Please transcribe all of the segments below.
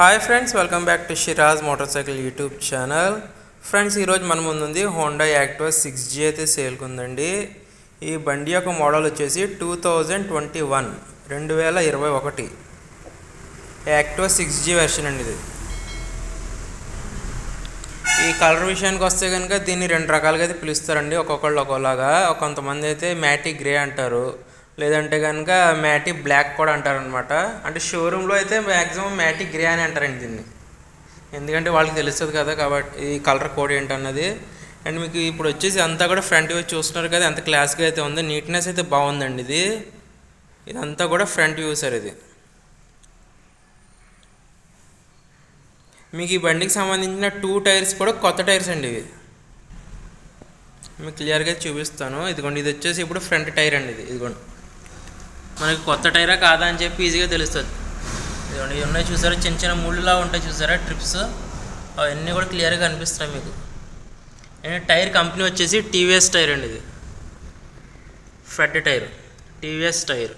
Hi friends welcome back to Shiraz motorcycle YouTube channel friends ఈరోజు మన ముందు ఉంది హోండా యాక్టివా సిక్స్ జీ అయితే సేల్కి ఉందండి ఈ బండి యొక్క మోడల్ వచ్చేసి టూ థౌజండ్ ట్వంటీ వన్ రెండు వేల ఇరవై ఒకటి. యాక్టివా సిక్స్ జీ వెర్షన్ అండి ఇది. ఈ కలర్ విషయానికి వస్తే కనుక దీన్ని రెండు రకాలుగా అయితే పిలుస్తారండి. ఒక్కొక్కళ్ళు ఒక్కోలాగా. కొంతమంది అయితే మ్యాటిక్ గ్రే అంటారు. లేదంటే కనుక మ్యాటీ బ్లాక్ కూడా అంటారనమాట అంటే షోరూంలో అయితే మ్యాక్సిమం మ్యాటీ గ్రే అని అంటారండి దీన్ని. ఎందుకంటే వాళ్ళకి తెలుస్తుంది కదా కాబట్టి ఈ కలర్ కోడ్ ఏంటన్నది. అండ్ మీకు ఇప్పుడు వచ్చేసి అంతా కూడా ఫ్రంట్ వ్యూ చూస్తున్నారు కదా ఎంత క్లాస్గా అయితే ఉందో నీట్నెస్ అయితే బాగుందండి ఇది. ఇదంతా కూడా ఫ్రంట్ వ్యూ సార్ ఇది. మీకు ఈ బండికి సంబంధించిన టూ టైర్స్ కూడా కొత్త టైర్స్ అండి ఇవి. మీకు క్లియర్గా చూపిస్తాను. ఇదిగోండి ఇది వచ్చేసి ఇప్పుడు ఫ్రంట్ టైర్ అండి ఇది. ఇదిగోండి. మనకి కొత్త టైరా కాదా అని చెప్పి ఈజీగా తెలుస్తుంది. ఇవి ఉన్నాయి చూసారా? చిన్న చిన్న ముళ్ళులా ఉంటాయి చూసారా? ట్రిప్స్ అవన్నీ కూడా క్లియర్గా కనిపిస్తున్నాయి మీకు. అండ్ టైర్ కంపెనీ వచ్చేసి టీవీఎస్ టైర్ అండి ఇది. ఫ్రెడ్ టైర్. TVS tyre.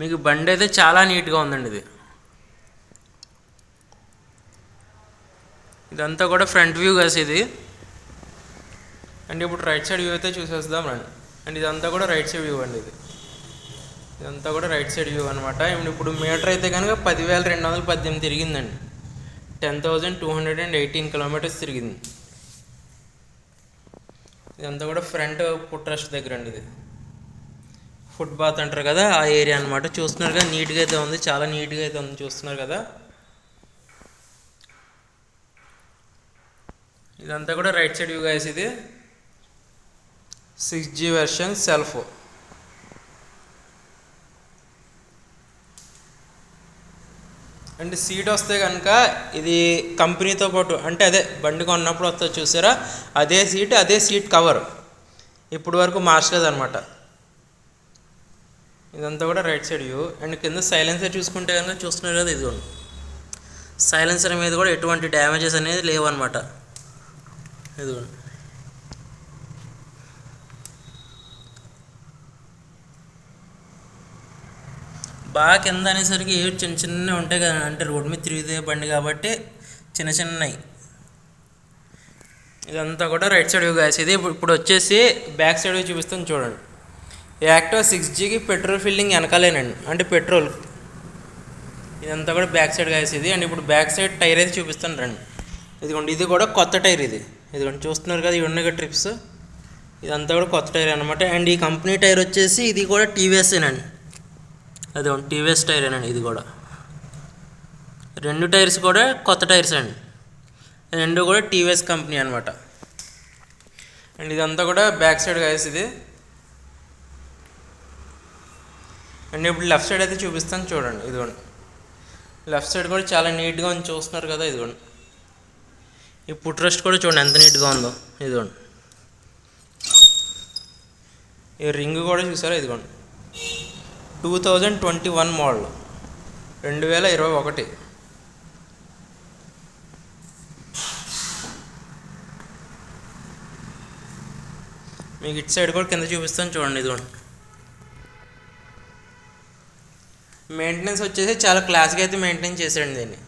మీకు బండి అయితే చాలా నీట్గా ఉందండి ఇది. ఇదంతా కూడా ఫ్రంట్ వ్యూ కాసి ఇది. అండ్ ఇప్పుడు రైట్ సైడ్ వ్యూ అయితే చూసేద్దాం రండి. అండ్ ఇదంతా కూడా రైట్ సైడ్ వ్యూ అండి ఇది. ఇదంతా కూడా రైట్ సైడ్ వ్యూ అనమాట ఇప్పుడు మీటర్ అయితే కనుక పదివేల రెండు వందల పద్దెనిమిది తిరిగిందండి. Ten thousand two hundred and eighteen kilometres తిరిగింది. ఇదంతా కూడా ఫ్రంట్ పుట్రస్ట్ దగ్గర అండి ఇది. ఫుట్ బాత్ అంటారు కదా ఆ ఏరియా అనమాట చూస్తున్నారు కదా నీట్గా అయితే ఉంది చాలా నీట్గా అయితే ఉంది చూస్తున్నారు కదా. ఇదంతా కూడా రైట్ సైడ్ వ్యూ గైస్ ఇది. Six G version self and seat వస్తే కనుక ఇది కంపెనీతో పాటు అంటే అదే బండి కొన్నప్పుడు వస్తే చూసారా? అదే సీట్ అదే సీట్ కవర్. ఇప్పుడు వరకు మార్చలేదు అనమాట ఇదంతా కూడా రైట్ సైడ్ వ్యూ. అండ్ కింద సైలెన్సర్ చూసుకుంటే కనుక చూస్తున్నారు కదా ఇదిగోండి. సైలెన్సర్ మీద కూడా ఎటువంటి డ్యామేజెస్ అనేది లేవు అనమాట ఇదిగోండి. బాగా కింద అనేసరికి ఏ చిన్న చిన్నవి ఉంటాయి కదా అంటే రోడ్డు మీద తిరిగితే బండి కాబట్టి చిన్న చిన్నవి. ఇదంతా కూడా రైట్ సైడ్ వ్యూ గాయస్. ఇది ఇప్పుడు వచ్చేసి బ్యాక్ సైడ్ చూపిస్తాను చూడండి. యాక్టివ్ సిక్స్ జీకి పెట్రోల్ ఫిల్లింగ్ వెనకాలేనండి అంటే పెట్రోల్. ఇదంతా కూడా బ్యాక్ సైడ్ గాయస్ ఇది. అండ్ ఇప్పుడు బ్యాక్ సైడ్ టైర్ అయితే చూపిస్తాను రండి. ఇదిగోండి ఇది కూడా కొత్త టైర్ ఇది. ఇదిగోండి చూస్తున్నారు కదా ఇవి ఉన్నాయి ట్రిప్స్. ఇదంతా కూడా కొత్త టైర్ అనమాట అండ్ ఈ కంపెనీ టైర్ వచ్చేసి ఇది కూడా టీవీఎస్ఏనండి అది టీవీఎస్ టైర్ అండి ఇది కూడా. రెండు టైర్స్ కూడా కొత్త టైర్స్ అండి. రెండు కూడా టీవీఎస్ కంపెనీ అనమాట అండ్ ఇదంతా కూడా బ్యాక్ సైడ్ గైస్ ఇది. అండ్ ఇప్పుడు లెఫ్ట్ సైడ్ అయితే చూపిస్తాను చూడండి ఇదిగోండి. లెఫ్ట్ సైడ్ కూడా చాలా నీట్గా ఉంది చూస్తున్నారు కదా ఇదిగోండి. ఈ పుట్ రెస్ట్ కూడా చూడండి ఎంత నీట్గా ఉందో ఇదిగోండి. ఈ రింగ్ కూడా చూసారా ఇదిగోండి. Two thousand twenty one model. రెండు వేల ఇరవై ఒకటి. మీకు ఇటు సైడ్ కూడా కింద చూపిస్తాను చూడండి ఇదిగోండి. మెయింటెనెన్స్ వచ్చేసి చాలా క్లాస్గా అయితే మెయింటైన్ చేశాడండి దీన్ని.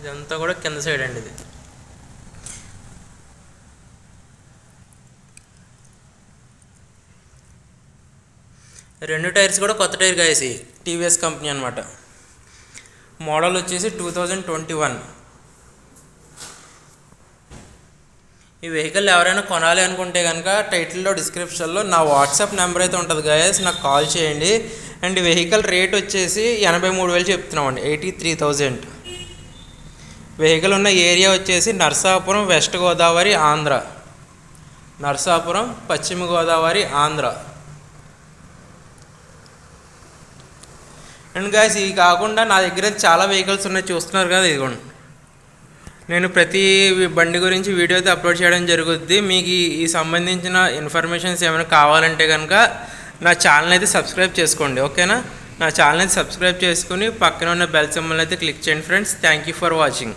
ఇదంతా కూడా కింద సైడ్ అండి ఇది. రెండు టైర్స్ కూడా కొత్త టైర్ కాసి టీవీఎస్ కంపెనీ అనమాట మోడల్ వచ్చేసి టూ థౌజండ్ ట్వంటీ వన్. ఈ వెహికల్ ఎవరైనా కొనాలి అనుకుంటే కనుక టైటిల్లో డిస్క్రిప్షన్లో నా వాట్సాప్ నెంబర్ అయితే ఉంటుంది గాయస్ నాకు కాల్ చేయండి. అండ్ వెహికల్ రేట్ వచ్చేసి ఎనభై మూడు వేలు చెప్తున్నామండి ఎయిటీ త్రీ థౌజండ్. వెహికల్ ఉన్న ఏరియా వచ్చేసి నర్సాపురం వెస్ట్ గోదావరి ఆంధ్ర. నర్సాపురం పశ్చిమ గోదావరి ఆంధ్ర. అండ్ గాయస్ ఇవి కాకుండా నా దగ్గర చాలా వెహికల్స్ ఉన్నాయి. చూస్తున్నారు కదా ఇదిగోండి. నేను ప్రతి బండి గురించి వీడియో అయితే అప్లోడ్ చేయడం జరుగుద్ది. మీకు ఈ సంబంధించిన ఇన్ఫర్మేషన్స్ ఏమైనా కావాలంటే కనుక నా ఛానల్ అయితే సబ్స్క్రైబ్ చేసుకోండి. ఓకేనా? నా ఛానల్ అయితే సబ్స్క్రైబ్ చేసుకుని పక్కన ఉన్న బెల్ సింబల్ అయితే క్లిక్ చేయండి friends thank you for watching